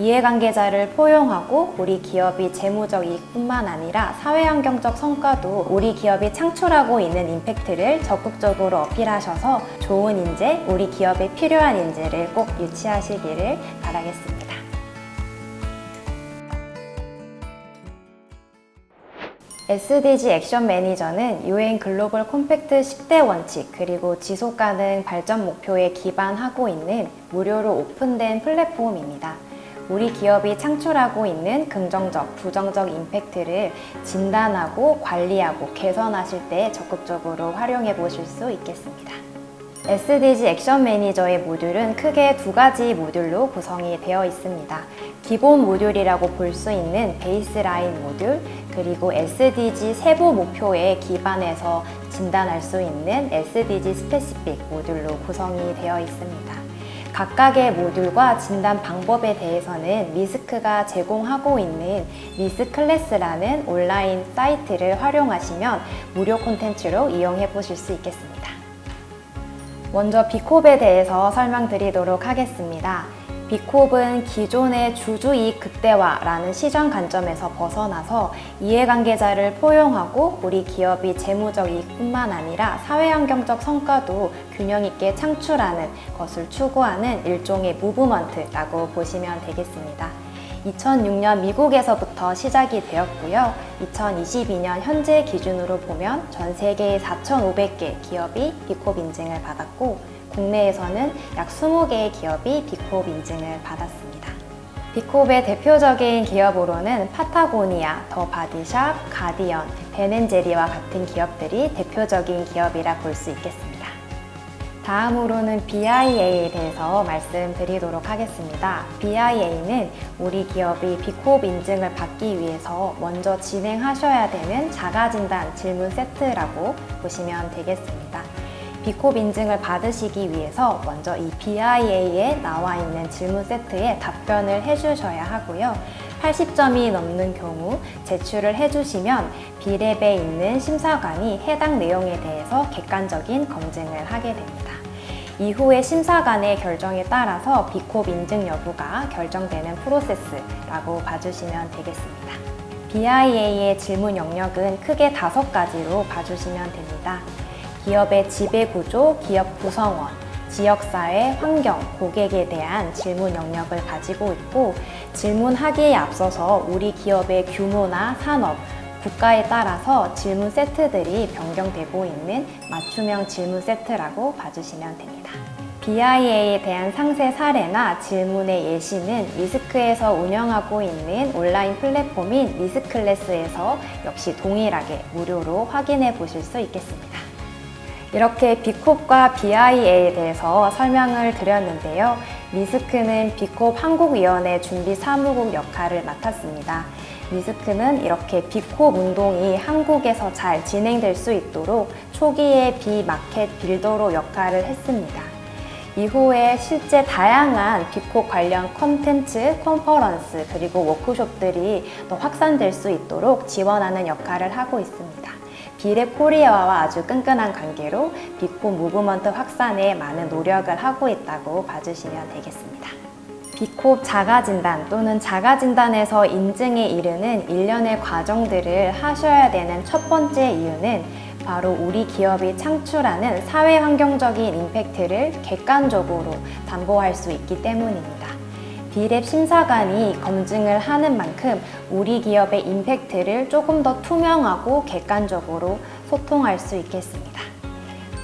이해관계자를 포용하고 우리 기업이 재무적 이익뿐만 아니라 사회환경적 성과도 우리 기업이 창출하고 있는 임팩트를 적극적으로 어필하셔서 좋은 인재, 우리 기업에 필요한 인재를 꼭 유치하시기를 바라겠습니다. SDG 액션 매니저는 UN 글로벌 콤팩트 10대 원칙 그리고 지속 가능 발전 목표에 기반하고 있는 무료로 오픈된 플랫폼입니다. 우리 기업이 창출하고 있는 긍정적, 부정적 임팩트를 진단하고 관리하고 개선하실 때 적극적으로 활용해 보실 수 있겠습니다. SDG 액션 매니저의 모듈은 크게 두 가지 모듈로 구성이 되어 있습니다. 기본 모듈이라고 볼 수 있는 베이스라인 모듈, 그리고 SDG 세부 목표에 기반해서 진단할 수 있는 SDG 스페시픽 모듈로 구성이 되어 있습니다. 각각의 모듈과 진단 방법에 대해서는 미스크가 제공하고 있는 미스 클래스라는 온라인 사이트를 활용하시면 무료 콘텐츠로 이용해 보실 수 있겠습니다. 먼저 비콥에 대해서 설명드리도록 하겠습니다. 비콥은 기존의 주주이익 극대화라는 시장 관점에서 벗어나서 이해관계자를 포용하고 우리 기업이 재무적 이익뿐만 아니라 사회환경적 성과도 균형 있게 창출하는 것을 추구하는 일종의 무브먼트라고 보시면 되겠습니다. 2006년 미국에서부터 시작이 되었고요. 2022년 현재 기준으로 보면 전 세계 4,500개 기업이 비콥 인증을 받았고 국내에서는 약 20개의 기업이 비콥 인증을 받았습니다. 비콥의 대표적인 기업으로는 파타고니아, 더 바디샵, 가디언, 베넨제리와 같은 기업들이 대표적인 기업이라 볼 수 있겠습니다. 다음으로는 BIA에 대해서 말씀드리도록 하겠습니다. BIA는 우리 기업이 비콥 인증을 받기 위해서 먼저 진행하셔야 되는 자가진단 질문 세트라고 보시면 되겠습니다. 비콥 인증을 받으시기 위해서 먼저 이 BIA에 나와 있는 질문 세트에 답변을 해주셔야 하고요. 80점이 넘는 경우 제출을 해주시면 B랩에 있는 심사관이 해당 내용에 대해서 객관적인 검증을 하게 됩니다. 이후에 심사관의 결정에 따라서 비콥 인증 여부가 결정되는 프로세스라고 봐주시면 되겠습니다. BIA의 질문 영역은 크게 다섯 가지로 봐주시면 됩니다. 기업의 지배 구조, 기업 구성원, 지역사회, 환경, 고객에 대한 질문 영역을 가지고 있고 질문하기에 앞서서 우리 기업의 규모나 산업, 국가에 따라서 질문 세트들이 변경되고 있는 맞춤형 질문 세트라고 봐주시면 됩니다. BIA에 대한 상세 사례나 질문의 예시는 미스크에서 운영하고 있는 온라인 플랫폼인 미스클래스에서 역시 동일하게 무료로 확인해 보실 수 있겠습니다. 이렇게 비콥과 BIA에 대해서 설명을 드렸는데요. 미스크는 비콥 한국위원회 준비 사무국 역할을 맡았습니다. 미스크는 이렇게 비콥 운동이 한국에서 잘 진행될 수 있도록 초기에 비마켓 빌더로 역할을 했습니다. 이후에 실제 다양한 비콥 관련 컨텐츠, 컨퍼런스, 그리고 워크숍들이 더 확산될 수 있도록 지원하는 역할을 하고 있습니다. 비랩 코리아와 아주 끈끈한 관계로 비콥 무브먼트 확산에 많은 노력을 하고 있다고 봐주시면 되겠습니다. 비콥 자가진단 또는 자가진단에서 인증에 이르는 일련의 과정들을 하셔야 되는 첫 번째 이유는 바로 우리 기업이 창출하는 사회 환경적인 임팩트를 객관적으로 담보할 수 있기 때문입니다. 비랩 심사관이 검증을 하는 만큼 우리 기업의 임팩트를 조금 더 투명하고 객관적으로 소통할 수 있겠습니다.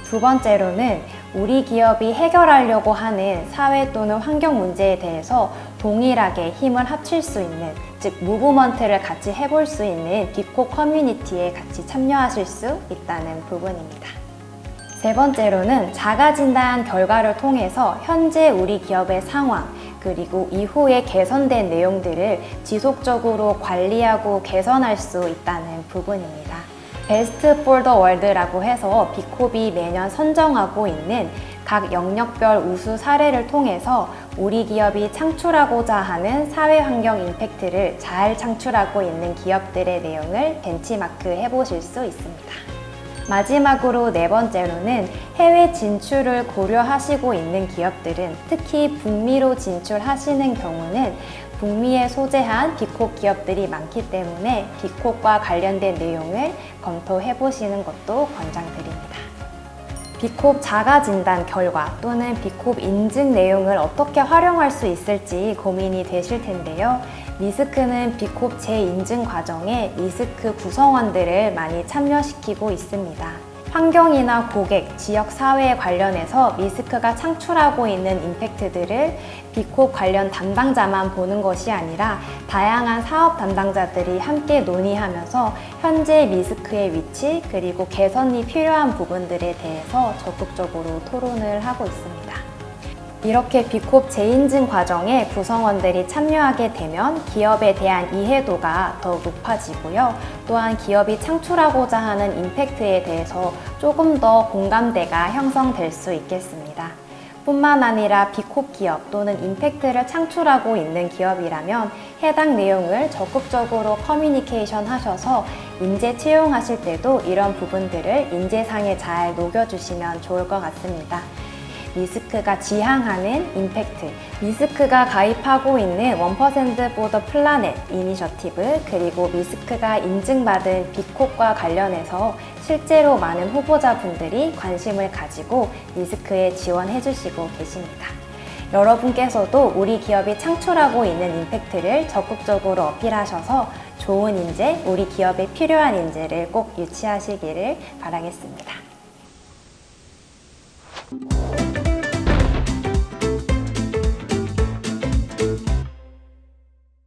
두 번째로는 우리 기업이 해결하려고 하는 사회 또는 환경 문제에 대해서 동일하게 힘을 합칠 수 있는 즉 무브먼트를 같이 해볼 수 있는 비코 커뮤니티에 같이 참여하실 수 있다는 부분입니다. 세 번째로는 자가진단 결과를 통해서 현재 우리 기업의 상황 그리고 이후에 개선된 내용들을 지속적으로 관리하고 개선할 수 있다는 부분입니다. 베스트 폴더 월드라고 해서 비코비 매년 선정하고 있는 각 영역별 우수 사례를 통해서 우리 기업이 창출하고자 하는 사회 환경 임팩트를 잘 창출하고 있는 기업들의 내용을 벤치마크 해보실 수 있습니다. 마지막으로 네 번째로는 해외 진출을 고려하시고 있는 기업들은 특히 북미로 진출하시는 경우는 북미에 소재한 비콕 기업들이 많기 때문에 비콕과 관련된 내용을 검토해 보시는 것도 권장드립니다. 비콥 자가 진단 결과 또는 비콥 인증 내용을 어떻게 활용할 수 있을지 고민이 되실 텐데요. 리스크는 비콥 재인증 과정에 리스크 구성원들을 많이 참여시키고 있습니다. 환경이나 고객, 지역 사회에 관련해서 리스크가 창출하고 있는 임팩트들을 비콥 관련 담당자만 보는 것이 아니라 다양한 사업 담당자들이 함께 논의하면서 현재 리스크의 위치 그리고 개선이 필요한 부분들에 대해서 적극적으로 토론을 하고 있습니다. 이렇게 비콥 재인증 과정에 구성원들이 참여하게 되면 기업에 대한 이해도가 더욱 높아지고요. 또한 기업이 창출하고자 하는 임팩트에 대해서 조금 더 공감대가 형성될 수 있겠습니다. 뿐만 아니라 비콥 기업 또는 임팩트를 창출하고 있는 기업이라면 해당 내용을 적극적으로 커뮤니케이션 하셔서 인재 채용하실 때도 이런 부분들을 인재상에 잘 녹여주시면 좋을 것 같습니다. 리스크가 지향하는 임팩트, 리스크가 가입하고 있는 1% for the planet 이니셔티브, 그리고 리스크가 인증받은 비콕과 관련해서 실제로 많은 후보자분들이 관심을 가지고 리스크에 지원해 주시고 계십니다. 여러분께서도 우리 기업이 창출하고 있는 임팩트를 적극적으로 어필하셔서 좋은 인재, 우리 기업에 필요한 인재를 꼭 유치하시기를 바라겠습니다.